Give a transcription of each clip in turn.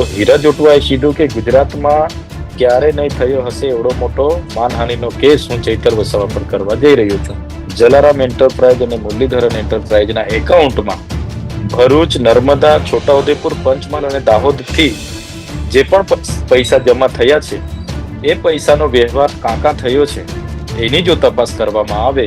તો હીરા ઉઠવાએ કીધું કે ગુજરાતમાં ક્યારે નહીં થયો હશે એવડો મોટો માનહાનિનો કેસ, હું ચૈતર વસાવા પર કરવા જઈ રહ્યો છું. જલારામ એન્ટરપ્રાઇઝ અને મુરલીધરન એન્ટરપ્રાઇઝના એકાઉન્ટમાં ભરૂચ, નર્મદા, છોટાઉદેપુર, પંચમહાલ અને દાહોદથી જે પણ પૈસા જમા થયા છે, એ પૈસાનો વ્યવહાર કાંકા થયો છે. એની જો તપાસ કરવામાં આવે,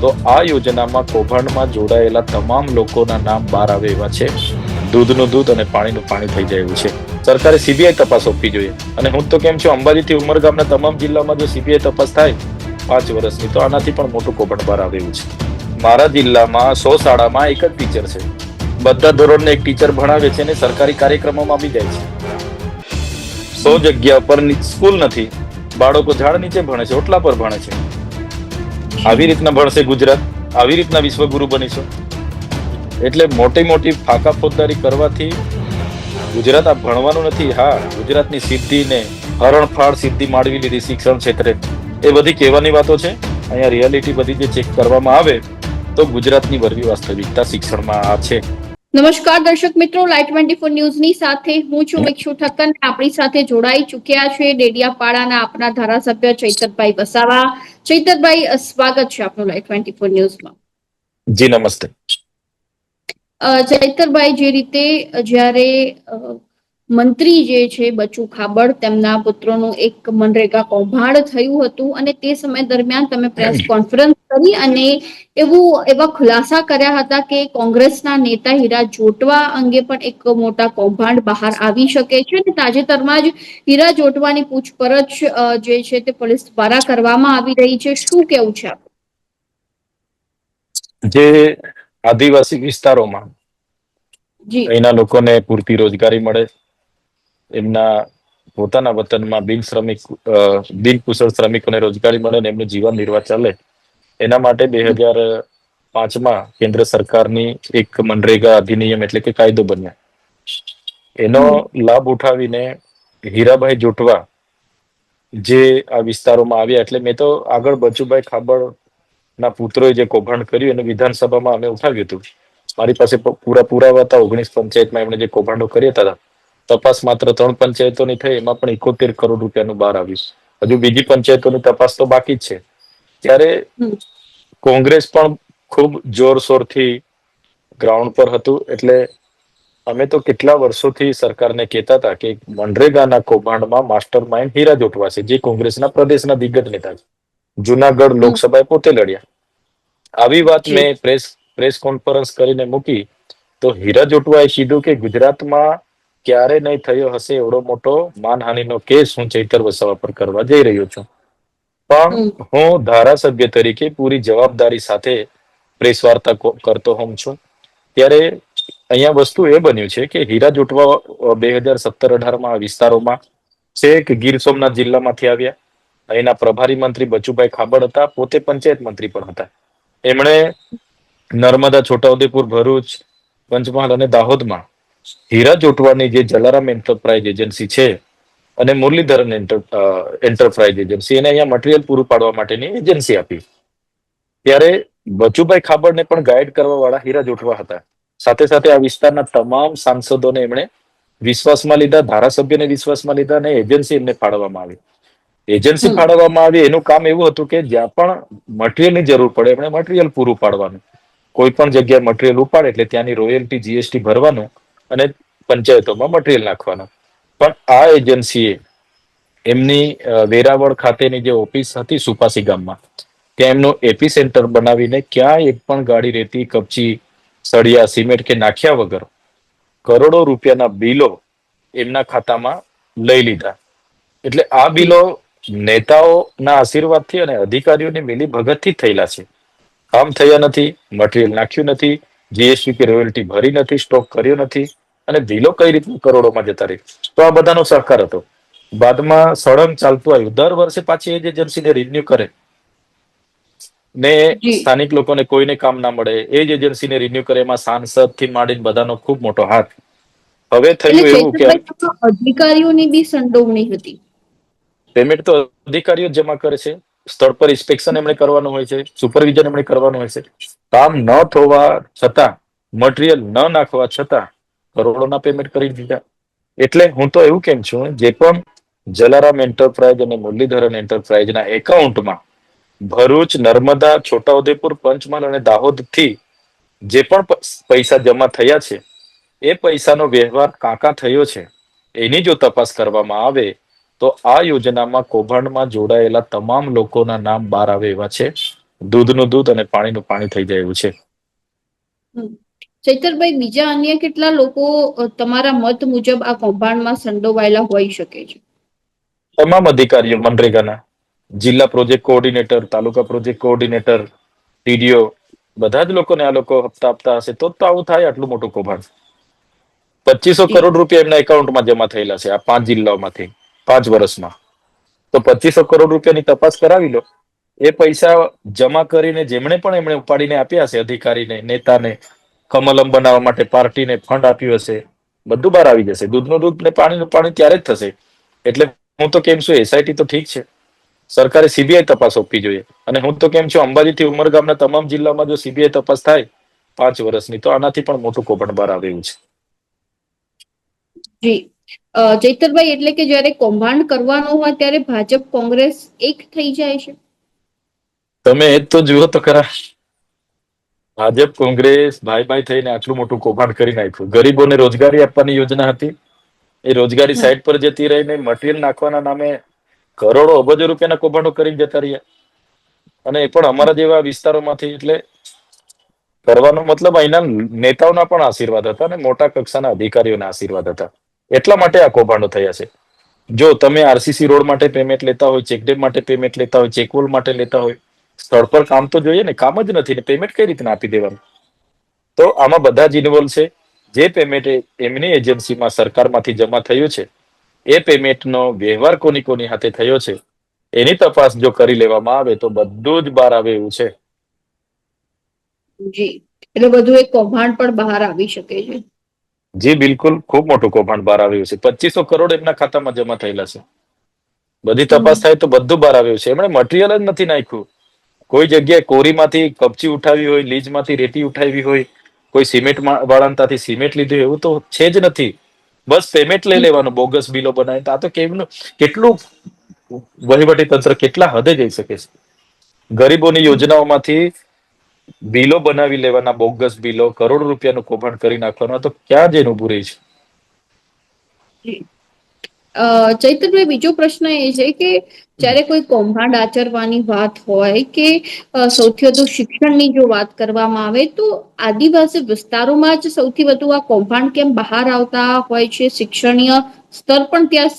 તો આ યોજનામાં કૌભાંડમાં જોડાયેલા તમામ લોકોના નામ બહાર આવે એવા છે. દૂધનું દૂધ અને પાણીનું પાણી થઈ જાય એવું છે. સરકારે સીબીઆઈ તપાસ આપવી જોઈએ. અને હું તો કેમ છું, અંબાજીથી ઉમરગામના તમામ જિલ્લામાં જો સીબીઆઈ તપાસ થાય, પાંચ વર્ષની, તો આનાથી પણ મોટું કૌભાંડ બહાર આવે એવું છે. મારા જિલ્લામાં સો શાળામાં એક જ ટીચર છે. બધા ધોરણને એક ટીચર ભણાવે છે અને સરકારી કાર્યક્રમોમાં આવી જાય છે. સો જગ્યા પર સ્કૂલ નથી, બાળકો ઝાડ નીચે ભણે છે ઓટલા પર ભણે છે. આવી રીતના ભણશે ગુજરાત, આવી રીતના વિશ્વગુરુ બનીશું. એટલે મોટી મોટી ફાકા ફોજદારી કરવાથી ગુજરાત આ ભણવાનું નથી. હા ગુજરાતની સિદ્ધિને હરણફાળ સિદ્ધિ માળવી લીધી શિક્ષણ ક્ષેત્રે. એ બધી કહેવાની વાતો છે. અહીંયા રિયાલિટી બધી જે ચેક કરવામાં આવે તો ગુજરાતની વરવી વાસ્તવિકતા શિક્ષણમાં આ છે. નમસ્કાર દર્શક મિત્રો લાઈટ ટ્વેન્ટી ફોર ન્યૂઝની સાથે હું છું મિક્ષુ ઠક્કર આપણી સાથે જોડાઈ ચૂક્યા છે ડેડિયાપાડાના આપના ધારાસભ્ય ચૈતરભાઈ વસાવા. ચૈતરભાઈ સ્વાગત છે આપનું લાઈટ ટ્વેન્ટી ફોર ન્યૂઝમાં. જી નમસ્તે. ચૈતરભાઈ જે રીતે જ્યારે મંત્રી જે છે બચુ ખાબડ તેમના પુત્રનું એક મનરેગા કૌભાંડ થયું હતું અને તે સમય દરમિયાન તમે પ્રેસ કોન્ફરન્સ કરી અને એવું એવા ખુલાસા કર્યા હતા કે કોંગ્રેસના નેતા હીરા જોટવા અંગે પણ એક મોટા કૌભાંડ બહાર આવી શકે છે અને તાજેતરમાં જ હીરા જોટવાની પૂછપરછ જે છે તે પોલીસ દ્વારા કરવામાં આવી રહી છે. શું કેવું છે? જે આદિવાસી વિસ્તારોમાં એના અહીંના લોકોને પૂરતી રોજગારી મળે. એમના પોતાના વતનમાં બિન શ્રમિક બિન કુશળ શ્રમિકોને રોજગારી મળે અને એમનું જીવન નિર્વાહ ચાલે. એના માટે બે હજાર પાંચમાં કેન્દ્ર સરકારની એક મનરેગા અધિનિયમ એટલે કે કાયદો બન્યો. એનો લાભ ઉઠાવીને હીરાભાઈ જોટવા જે આ વિસ્તારોમાં આવ્યા એટલે મેં તો આગળ બચુભાઈ ખાબડ ના પુત્રોએ જે કૌભાંડ કર્યું એને વિધાનસભામાં અમે ઉઠાવ્યું હતું. મારી પાસે પૂરા પુરાવા હતા. ઓગણીસ પંચાયતમાં એમણે જે કૌભાંડો કર્યા હતા તપાસ માત્ર ત્રણ પંચાયતોની થઈ એમાં પણ એકોતેર કરોડ રૂપિયાનું બહાર આવ્યું હજુ બીજી પંચાયતોની તપાસ તો બાકી જ છે. ત્યારે કોંગ્રેસ પણ ખૂબ જોરશોરથી ગ્રાઉન્ડ પર હતું. એટલે અમે તો કેટલા વર્ષોથી સરકારને કહેતા હતા કે મનરેગાના કૌભાંડમાં માસ્ટર માઇન્ડ હીરા જોટવા છે જે કોંગ્રેસના પ્રદેશના દિગ્ગજ નેતા છે. જુનાગઢ લોકસભાએ પોતે લડ્યા. આવી વાત મેં પ્રેસ પ્રેસ કોન્ફરન્સ કરીને મૂકી. તો હીરા જોટવાએ કીધું કે ગુજરાતમાં ક્યારે નહીં થયો હશે એવડો મોટો માનહાનિનો કેસ હું ચૈતર વસાવા પર કરવા જઈ રહ્યો છું. પણ હું ધારાસભ્ય તરીકે પૂરી જવાબદારી સાથે પ્રેસ વાર્તા કરતો હોઉં છું. ત્યારે અહીંયા વસ્તુ એ બન્યું છે કે હીરા જોટવા બે હજાર સત્તર અઢારમાં વિસ્તારોમાં છેક ગીર સોમનાથ જિલ્લામાંથી આવ્યા. અહીંના પ્રભારી મંત્રી બચુભાઈ ખાબડ હતા, પોતે પંચાયત મંત્રી પણ હતા. એમણે નર્મદા, છોટાઉદેપુર, ભરૂચ, પંચમહાલ અને દાહોદમાં હીરા જોટવાની જે જલારામ એન્ટરપ્રાઇઝ એજન્સી છે અને મુરલીધરન એન્ટર એન્ટરપ્રાઇઝ એજન્સી, એને અહીંયા મટીરિયલ પૂરું પાડવા માટેની એજન્સી આપી. ત્યારે બચુભાઈ ખાબડને પણ ગાઈડ કરવા વાળા હીરા જોટવા હતા. સાથે સાથે આ વિસ્તારના તમામ સાંસદોને એમણે વિશ્વાસમાં લીધા, ધારાસભ્યને વિશ્વાસમાં લીધા અને એજન્સી એમને ફાળવવામાં આવી. એજન્સી ફાળવવામાં આવી એનું કામ એવું હતું કે જ્યાં પણ મટીરિયલની જરૂર પડે એમણે મટીરિયલ પૂરું પાડવાનું. કોઈ પણ જગ્યાએ મટીરિયલ ઉપાડે એટલે ત્યાંની રોયલ્ટી જીએસટી ભરવાનું અને પંચાયતોમાં મટીરિયલ નાખવાનું. પણ આ એજન્સીએ એમની વેરાવળ ખાતેની જે ઓફિસ હતી સુપાસી ગામમાં ત્યાં એમનું એપી સેન્ટર બનાવીને ક્યાંય એક પણ ગાડી રેતી કપચી સળિયા સિમેન્ટ કે નાખ્યા વગર કરોડો રૂપિયાના બિલો એમના ખાતામાં લઈ લીધા. એટલે આ બિલો નેતાઓના આશીર્વાદથી અને અધિકારીઓની મિલી ભગતથી થયેલા છે. કામ થયા નથી મટીરિયલ નાખ્યું નથી જીએસટી કે રોયલ્ટી ભરી નથી સ્ટોક કર્યો નથી અને બિલો કઈ રીતનું કરોડોમાં જતા રહી. તો આ બધાનો સહકાર હતો. બાદમાં સળંગ ચાલતું આવ્યું. દર વર્ષે પાછી એ જ એજન્સીને રિન્યુ કરે. ને સ્થાનિક લોકોને કોઈને કામ ના મળે. એ જ એજન્સીને રિન્યુ કરે. એમાં સાંસદથી માંડીને બધાનો ખૂબ મોટો હાથ. હવે થયું એવું કે અધિકારીઓની બી સંડોવણી હતી. પેમેન્ટ તો અધિકારીઓ જમા કરે છે. સ્થળ પર ઇન્સ્પેક્શન એમણે કરવાનું હોય છે. સુપરવિઝન એમણે કરવાનું હોય છે. કામ ન થવા છતાં, મટીરિયલ ન નાખવા છતાં કરોડોના પેમેન્ટ કરી દીધા. એટલે હું તો એવું કેમ છું, જે પણ જલારામ એન્ટરપ્રાઇઝ અને મુરલીધરન એન્ટરપ્રાઇઝના એકાઉન્ટમાં ભરૂચ, નર્મદા, છોટાઉદેપુર, પંચમહાલ અને દાહોદથી જે પણ પૈસા જમા થયા છે, એ પૈસાનો વ્યવહાર કાંકા થયો છે. એની જો તપાસ કરવામાં આવે તો આ યોજનામાં કૌભાંડમાં જોડાયેલા તમામ લોકોના નામ બહાર આવે એવા છે. દૂધનું દૂધ અને પાણીનું પાણી થઈ જાય એવું છે. ચૈતરભાઈ બીજા અન્ય કેટલા લોકો તમારા મત મુજબ આ કૌભાંડમાં સંડોવાયેલા હોઈ શકે છે? તમામ અધિકારીઓ મનરેગાના જિલ્લા પ્રોજેક્ટ કોઓર્ડિનેટર તાલુકા પ્રોજેક્ટ કોઓર્ડિનેટર ટીડીઓ બધા જ લોકોને આ લોકો હપ્તા આપતા હશે તો તો આવું થાય આટલું મોટું કૌભાંડ. પચીસો કરોડ રૂપિયા એમના એકાઉન્ટમાં જમા થયેલા છે આ પાંચ જિલ્લાઓમાંથી. પાંચ વર્ષમાં. તો પચીસો કરોડ રૂપિયાની તપાસ કરાવી લો. એ પૈસા જમા કરીને જેમણે પણ એમણે ઉપાડીને આપ્યા હશે, અધિકારીને, નેતાને, કમલમ બનાવવા માટે પાર્ટીને ફંડ આપ્યું હશે, બધું બહાર આવી જશે. દૂધનું દૂધ ને પાણીનું પાણી ત્યારે જ થશે. એટલે હું તો કેમ છું એસઆઈટી તો ઠીક છે. સરકારે સીબીઆઈ તપાસ આપવી જોઈએ. અને હું તો કેમ છું, અંબાજીથી ઉમરગામના તમામ જિલ્લામાં જો સીબીઆઈ તપાસ થાય, પાંચ વર્ષની, તો આનાથી પણ મોટું કોપણ બહાર આવે એવું છે. જી. ચૈતરભાઈ એટલે કે જ્યારે કૌભાંડ કરવાનો હોય ત્યારે ભાજપ કોંગ્રેસ એક થઈ જાય છે? તમે એ તો જુઓ તો ખરા. ભાજપ કોંગ્રેસ ભાઈ ભાઈ થઈને આટલું મોટું કૌભાંડ કરી નાખ્યું. ગરીબોને રોજગારી આપવાની યોજના હતી. એ રોજગારી સાઈડ પર જતી રહીને મટીરિયલ નાખવાના નામે કરોડો અબજો રૂપિયાના કૌભાંડો કરીને જતા રહ્યા. અને એ પણ અમારા જેવા વિસ્તારોમાંથી એટલે કરવાનો મતલબ અહીંના નેતાઓના પણ આશીર્વાદ હતા અને મોટા કક્ષાના અધિકારીઓના આશીર્વાદ હતા. એટલા માટે આ કૌભાંડો થયા છે? જો તમે આરસીસી રોડ માટે પેમેન્ટ લેતા હોય ચેકડેમ માટે પેમેન્ટ લેતા હોય ચેકવોલ માટે લેતા હોય, સ્થળ પર કામ તો જોઈએ ને, કામ જ નથી ને પેમેન્ટ કઈ રીતના આપી દેવાનું? તો આમાં બધા જ ઇન્વોલ્વ છે. જે પેમેન્ટ એમની એજન્સીમાં સરકારમાંથી જમા થયું છે, એ પેમેન્ટનો વ્યવહાર કોની કોની હાથે થયો છે, એની તપાસ જો કરી લેવામાં આવે તો બધું જ બહાર આવે એવું છે. જી. એટલે બધું એક કૌભાંડ પણ બહાર આવી શકે છે. જી બિલકુલ. ખૂબ મોટું કૌભાંડ બહાર આવ્યું છે. પચીસો કરોડ એમના ખાતામાં જમા થયેલા છે. બધી તપાસ થાય તો બધું બહાર આવ્યું છે. એમણે મટીરિયલ જ નથી નાખ્યું. કોઈ જગ્યાએ કોરીમાંથી કપચી ઉઠાવી હોય લીજમાંથી રેતી ઉઠાવી હોય કોઈ સિમેન્ટ વાળાંતાથી સિમેન્ટ લીધું એવું તો છે જ નથી. બસ પેમેન્ટ લઈ લેવાનું બોગસ બિલો બનાવી તો આ તો કેમનું કેટલું વહીવટી તંત્ર કેટલા હદે જઈ શકે છે? ગરીબોની યોજનાઓમાંથી બિલો બનાવી લેવાના બોગસ બિલો કરોડ રૂપિયાનું કૌભાંડ કરી નાખવાનું તો ક્યાં જઈને ઉભું રહી છે? અ, બીજો પ્રશ્ન એ છે કે જ્યારે કોઈ કૌભાંડ આચરવાની વાત હોય કે સૌથી વધુ શિક્ષણની જો વાત કરવામાં આવે તો આદિવાસી વિસ્તારોમાં જ સૌથી વધુ આ કૌભાંડ કેમ બહાર આવતા હોય છે? શિક્ષણીય સ્તર પણ ત્યાં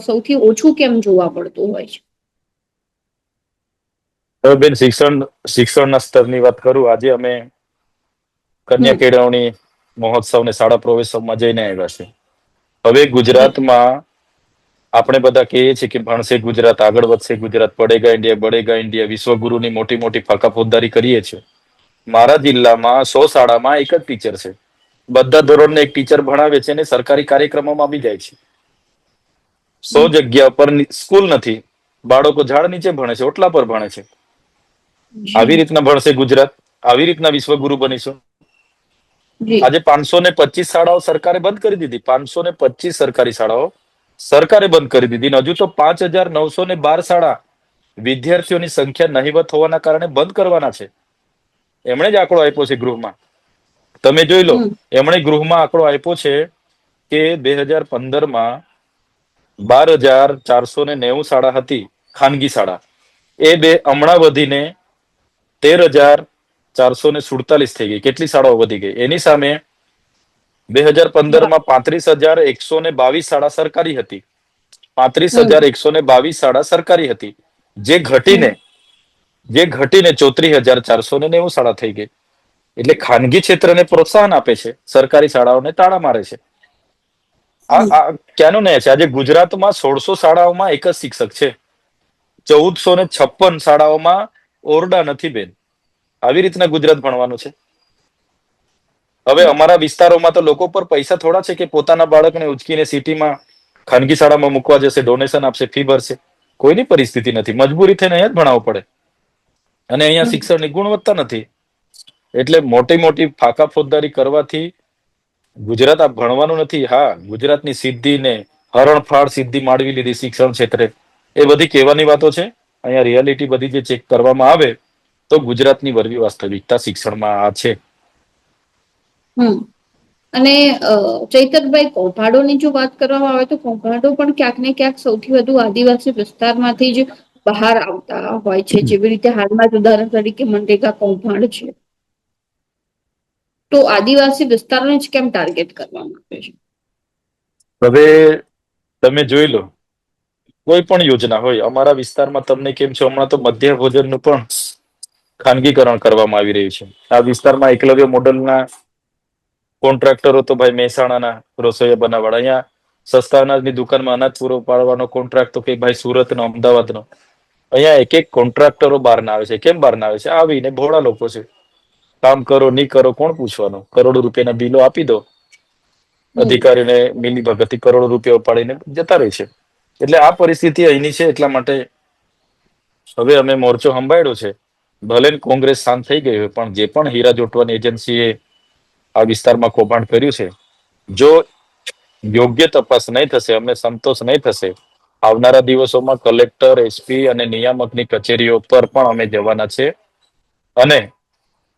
સૌથી ઓછું કેમ જોવા મળતું હોય છે? હવે બેન શિક્ષણ શિક્ષણના સ્તરની વાત કરું. આજે અમે કન્યા કેળવણી મહોત્સવ ને શાળા પ્રવેશમાં જઈને આવ્યા છે હવે ગુજરાતમાં આપણે બધા કહીએ છીએ કે ભણશે ગુજરાત આગળ વધશે ગુજરાત પડેગા ઇન્ડિયા બળેગા ઇન્ડિયા વિશ્વગુરુની મોટી મોટી ફાકા ફોજદારી કરીએ છીએ. મારા જિલ્લામાં સો શાળામાં એક જ ટીચર છે. બધા ધોરણને એક ટીચર ભણાવે છે અને સરકારી કાર્યક્રમોમાં આવી જાય છે. સો જગ્યા પર સ્કૂલ નથી. બાળકો ઝાડ નીચે ભણે છે ઓટલા પર ભણે છે. આવી રીતના ભણશે ગુજરાત? આવી રીતના વિશ્વગુરુ બનીશું? આજે પાંચસો ને પચીસ શાળાઓ સરકારે બંધ કરી દીધી. પાંચસો ને પચીસ સરકારી શાળાઓ સરકારે બંધ કરી દીધી. હજુ તો પાંચ હજાર નવસો ને બાર શાળા વિદ્યાર્થીઓની સંખ્યા નહીવત હોવાના કારણે બંધ કરવાના છે. એમણે જ આંકડો આપ્યો છે ગૃહમાં. તમે જોઈ લો એમણે ગૃહમાં આંકડો આપ્યો છે કે બે હજાર પંદરમાં બાર હજાર ચારસો ને નેવું શાળા હતી ખાનગી શાળા. એ બે હમણાં વધીને તેર હજાર ચારસો ને સુડતાલીસ થઈ ગઈ. કેટલી શાળાઓ વધી ગઈ? એની સામે બે હજાર પંદરમાં પાંત્રીસ હજાર એકસો ને બાવીસ શાળા સરકારી હતી. પાંત્રીસ હજાર એકસો ને બાવીસ શાળા સરકારી હતી. જે ઘટીને જે ઘટીને ચોત્રીસ હજાર ચારસો ને નેવું શાળા થઈ ગઈ. એટલે ખાનગી ક્ષેત્રને પ્રોત્સાહન આપે છે. સરકારી શાળાઓને તાળા મારે છે. આ ક્યાંનો ન્યાય છે? આજે ગુજરાતમાં સોળસો શાળાઓમાં એક જ શિક્ષક છે. ચૌદસો ને છપ્પન શાળાઓમાં ઓરડા નથી બેન. આવી રીતના ગુજરાત ભણવાનું છે. હવે અમારા વિસ્તારોમાં તો લોકો પર પૈસા થોડા છે કે પોતાના બાળકને ઉચકીને સિટીમાં ખાનગી શાળામાં મૂકવા જશે ડોનેશન આપશે ફી ભરશે. કોઈની પરિસ્થિતિ નથી. મજબૂરી થઈને અહીંયા જ ભણાવવું પડે. અને અહીંયા શિક્ષણની ગુણવત્તા નથી. એટલે મોટી મોટી ફાકા ફોજદારી કરવાથી ગુજરાત આ ભણવાનું નથી. હા ગુજરાતની સિદ્ધિ ને હરણફાળ સિદ્ધિ માળવી લીધી શિક્ષણ ક્ષેત્રે. એ બધી કહેવાની વાતો છે. અહીંયા રિયાલિટી બધી જે ચેક કરવામાં આવે તો ગુજરાતની વરવી વાસ્તવિકતા શિક્ષણમાં આ છે. હમ. અને ચૈતકભાઈ કૌભાડોની જો વાત કરવામાં આવે તો કૌભાડો પણ ક્યાંક ને ક્યાંક સૌથી વધુ આદિવાસી વિસ્તારમાંથી જ બહાર આવતા હોય છે. જેવી રીતે હાલમાં જ ઉદાહરણ તરીકે મનરેગા કૌભાંડ છે. તો આદિવાસી વિસ્તારોને જ કેમ ટાર્ગેટ કરવામાં આવે છે? હવે તમે જોઈ લો કોઈ પણ યોજના હોય અમારા વિસ્તારમાં તમને કેમ છે હમણાં તો મધ્ય ભોજનનું પણ ખાનગીકરણ કરવામાં આવી રહ્યું છે. આ વિસ્તારમાં એકલવ્ય મોડલના કોન્ટ્રાક્ટરો તો ભાઈ મહેસાણાના રસોઈયા બનાવવાળા. અહીંયા સસ્તા અનાજની દુકાનમાં અનાજ પૂરો પાડવાનો કોન્ટ્રાક્ટ તો કે ભાઈ સુરતનો અમદાવાદનો. અહીંયા એક એક કોન્ટ્રાક્ટરો બહારના આવે છે. કેમ બહારના આવે છે? આવીને ભોળા લોકો છે. કામ કરો નહીં કરો કોણ પૂછવાનું? કરોડો રૂપિયાના બિલો આપી દો. અધિકારીને મિલી ભગતથી કરોડો રૂપિયા ઉપાડીને જતા રહે છે. એટલે આ પરિસ્થિતિ અહીંની છે એટલા માટે હવે અમે મોરચો સંભાળ્યો છે. ભલે કોંગ્રેસ શાંત થઈ ગઈ હોય, પણ જે પણ હીરા જોટવાની એજન્સીએ આ વિસ્તારમાં કૌભાંડ કર્યું છે, જો યોગ્ય તપાસ નહીં થશે, અમને સંતોષ નહીં થશે, આવનારા દિવસોમાં કલેક્ટર, એસપી અને નિયામકની કચેરીઓ પર પણ અમે જવાના છે. અને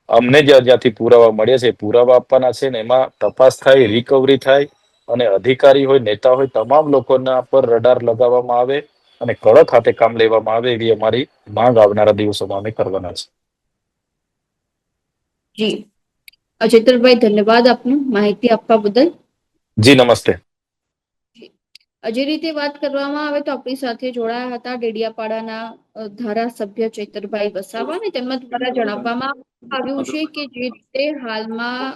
અમને જ્યાં જ્યાંથી પુરાવા મળ્યા છે, પુરાવા આપવાના છે ને, એમાં તપાસ થાય, રિકવરી થાય અને અધિકારી હોય નેતા હોય તમામ લોકોના પર રડાર લગાવવામાં આવે અને કડક હાથે કામ લેવામાં આવે એવી અમારી માંગ આવનારા દિવસોમાં અમે કરવાના છે જી. અજેતરભાઈ ધન્યવાદ આપનું માહિતી આપવા બદલ. જી નમસ્તે. જે. રીતે વાત કરવામાં આવે તો આપણી સાથે જોડાયા હતા ડેડિયાપાડાના ધારાસભ્ય ચૈતરભાઈ વસાવા ને તેમના દ્વારા જણાવવામાં આવ્યું છે કે જે રીતે હાલમાં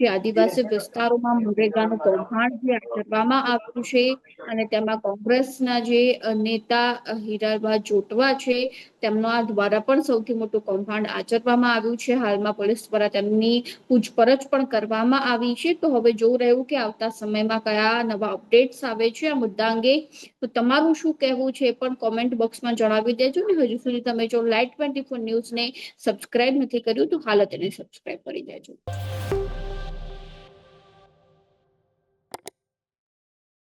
જે આદિવાસી વિસ્તારોમાં મનરેગાનું કૌભાંડ જે આચરવામાં આવ્યું છે અને તેમાં કોંગ્રેસના જે નેતા અ, જોટવા છે તેમના દ્વારા પણ સૌથી મોટું કૌભાંડ આચરવામાં આવ્યું છે. હાલમાં પોલીસ દ્વારા તેમની પૂછપરછ પણ કરવામાં આવી છે. તો હવે જોવું રહ્યું કે આવતા સમયમાં કયા નવા અપડેટ્સ આવે છે આ મુદ્દા અંગે. તો તમારું શું કહેવું છે પણ કોમેન્ટ બોક્સમાં જણાવી દેજો ને. હજુ સુધી તમે જો લાઈટ ટ્વેન્ટી ફોર ન્યૂઝને સબસ્ક્રાઇબ નથી કર્યું તો હાલ તેને સબસ્ક્રાઇબ કરી દેજો.